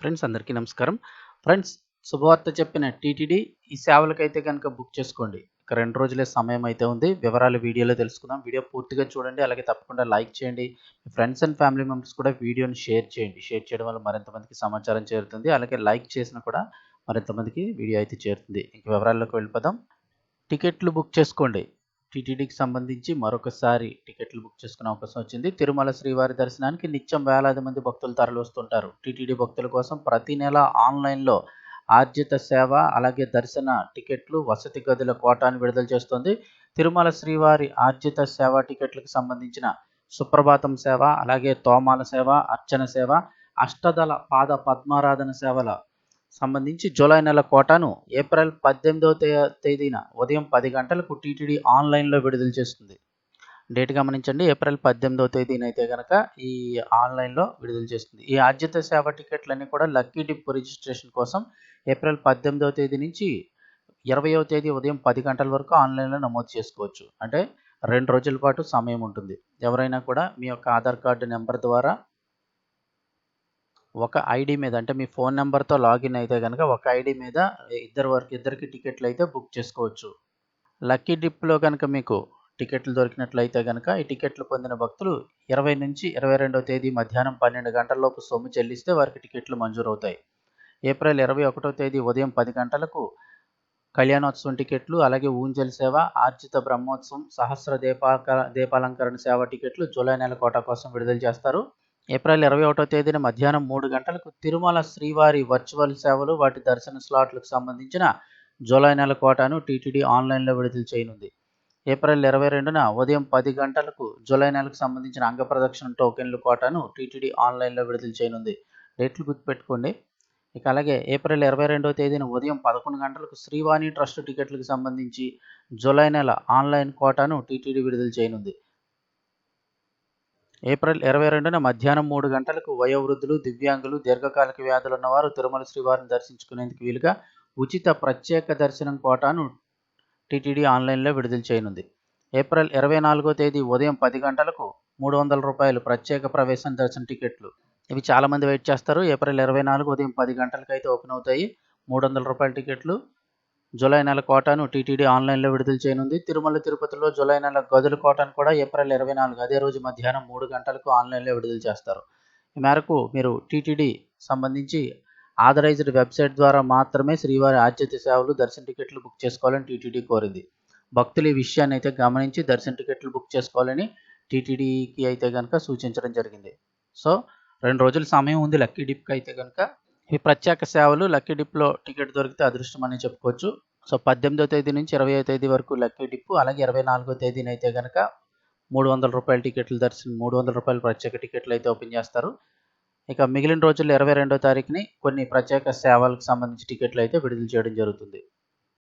Friends అందరికీ నమస్కారం. Friends శుభవార్త చెప్పిన టీటీడీ ఈ సేవలకైతే కనుక బుక్ చేసుకోండి. ఇక రెండు రోజులే సమయం అయితే ఉంది. వివరాలు వీడియోలో తెలుసుకుందాం. వీడియో పూర్తిగా చూడండి. అలాగే తప్పకుండా లైక్ చేయండి. మీ ఫ్రెండ్స్ అండ్ ఫ్యామిలీ మెంబర్స్ కూడా వీడియోని షేర్ చేయండి. షేర్ చేయడం వల్ల మరింత మందికి సమాచారం చేరుతుంది. అలాగే లైక్ చేసినా కూడా మరింతమందికి వీడియో అయితే చేరుతుంది. ఇంక వివరాల్లోకి వెళ్ళిపోదాం. టికెట్లు బుక్ చేసుకోండి. టీటీడీకి సంబంధించి మరొకసారి టికెట్లు బుక్ చేసుకునే అవకాశం వచ్చింది. తిరుమల శ్రీవారి దర్శనానికి నిత్యం వేలాది మంది భక్తులు తరలి వస్తుంటారు టీటీడీ భక్తుల కోసం ప్రతి నెల ఆన్లైన్లో ఆర్జిత సేవ అలాగే దర్శన టికెట్లు వసతి గదుల కోటాను విడుదల చేస్తుంది. తిరుమల శ్రీవారి ఆర్జిత సేవ టికెట్లకు సంబంధించిన సుప్రభాతం సేవ అలాగే తోమాల సేవ అర్చన సేవ అష్టదళ పాద పద్మారాధన సేవల సంబంధించి జూలై నెల కోటాను ఏప్రిల్ పద్దెనిమిదవ తేదీన ఉదయం పది గంటలకు టీటీడీ ఆన్లైన్లో విడుదల చేస్తుంది. డేట్ గమనించండి ఏప్రిల్ పద్దెనిమిదవ తేదీన అయితే కనుక ఈ ఆన్లైన్లో విడుదల చేస్తుంది. ఈ ఆద్యత సేవ టికెట్లన్నీ కూడా లక్కీ డిప్ రిజిస్ట్రేషన్ కోసం ఏప్రిల్ పద్దెనిమిదవ తేదీ నుంచి ఇరవయవ తేదీ ఉదయం పది గంటల వరకు ఆన్లైన్లో నమోదు చేసుకోవచ్చు. అంటే రెండు రోజుల పాటు సమయం ఉంటుంది. ఎవరైనా కూడా మీ యొక్క ఆధార్ కార్డు నెంబర్ ద్వారా ఒక ఐడి మీద అంటే మీ ఫోన్ నెంబర్తో లాగిన్ అయితే కనుక ఒక ఐడి మీద ఇద్దరు వరకు ఇద్దరికి టికెట్లు అయితే బుక్ చేసుకోవచ్చు. లక్కీ డిప్లో కనుక మీకు టికెట్లు దొరికినట్లయితే కనుక ఈ టికెట్లు పొందిన భక్తులు ఇరవై నుంచి ఇరవై రెండవ తేదీ మధ్యాహ్నం పన్నెండు గంటలలోపు సొమ్ము చెల్లిస్తే వారికి టికెట్లు మంజూరవుతాయి. ఏప్రిల్ ఇరవై ఒకటో తేదీ ఉదయం పది గంటలకు కళ్యాణోత్సవం టికెట్లు అలాగే ఊంజల్ సేవ ఆర్జిత బ్రహ్మోత్సవం సహస్ర దీపాక దీపాలంకరణ సేవ టికెట్లు జూలై నెల కోటా కోసం విడుదల చేస్తారు. ఏప్రిల్ ఇరవై ఒకటో తేదీన మధ్యాహ్నం మూడు గంటలకు తిరుమల శ్రీవారి వర్చువల్ సేవలు వాటి దర్శన స్లాట్లకు సంబంధించిన జూలై నెల కోటాను టీటీడీ ఆన్లైన్లో విడుదల చేయనుంది. ఏప్రిల్ ఇరవై రెండున ఉదయం పది గంటలకు జూలై నెలకు సంబంధించిన అంగ ప్రదక్షిణ టోకెన్లు కోటాను టీటీడీ ఆన్లైన్లో విడుదల చేయనుంది. డేట్లు గుర్తుపెట్టుకోండి. ఇక అలాగే ఏప్రిల్ ఇరవై రెండవ తేదీన ఉదయం పదకొండు గంటలకు శ్రీవాణి ట్రస్ట్ టికెట్లకు సంబంధించి జూలై నెల ఆన్లైన్ కోటాను టీటీడీ విడుదల చేయనుంది. ఏప్రిల్ ఇరవై రెండున మధ్యాహ్నం మూడు గంటలకు వయోవృద్ధులు దివ్యాంగులు దీర్ఘకాలిక వ్యాధులు ఉన్నవారు తిరుమల శ్రీవారిని దర్శించుకునేందుకు వీలుగా ఉచిత ప్రత్యేక దర్శనం కోటాను టీటీడీ ఆన్లైన్లో విడుదల చేయనుంది. ఏప్రిల్ ఇరవై నాలుగో తేదీ ఉదయం పది గంటలకు మూడు వందల రూపాయలు ప్రత్యేక ప్రవేశం దర్శన టికెట్లు. ఇవి చాలామంది వెయిట్ చేస్తారు. ఏప్రిల్ ఇరవై నాలుగు ఉదయం పది గంటలకు అయితే ఓపెన్ అవుతాయి. మూడు వందల రూపాయల టికెట్లు. జూలై నెల కోటాను టీటీడీ ఆన్లైన్లో విడుదల చేయనుంది. తిరుమల తిరుపతిలో జూలై నెల గదుల కోటాను కూడా ఏప్రిల్ ఇరవై నాలుగు అదే రోజు మధ్యాహ్నం మూడు గంటలకు ఆన్లైన్లో విడుదల చేస్తారు. ఈ మేరకు మీరు టీటీడీ సంబంధించి ఆథరైజ్డ్ వెబ్సైట్ ద్వారా మాత్రమే శ్రీవారి ఆద్యత సేవలు దర్శన టికెట్లు బుక్ చేసుకోవాలని టీటీడీ కోరింది. భక్తులు ఈ విషయాన్ని అయితే గమనించి దర్శన టికెట్లు బుక్ చేసుకోవాలని టీటీడీకి అయితే కనుక సూచించడం జరిగింది. సో రెండు రోజుల సమయం ఉంది లక్కీ డిప్కి అయితే కనుక ఈ ప్రత్యేక సేవలు లక్కీ డిప్లో టికెట్ దొరికితే అదృష్టం అని చెప్పుకోవచ్చు. సో పద్దెనిమిదో తేదీ నుంచి ఇరవై తేదీ వరకు లక్కీ డిప్పు అలాగే ఇరవై నాలుగో తేదీన అయితే కనుక మూడు వందల రూపాయల టికెట్లు దర్శనం మూడు వందల రూపాయల ప్రత్యేక టికెట్లు అయితే ఓపెన్ చేస్తారు. ఇక మిగిలిన రోజుల్లో ఇరవై రెండో తారీఖుని కొన్ని ప్రత్యేక సేవలకు సంబంధించి టికెట్లు అయితే విడుదల చేయడం జరుగుతుంది.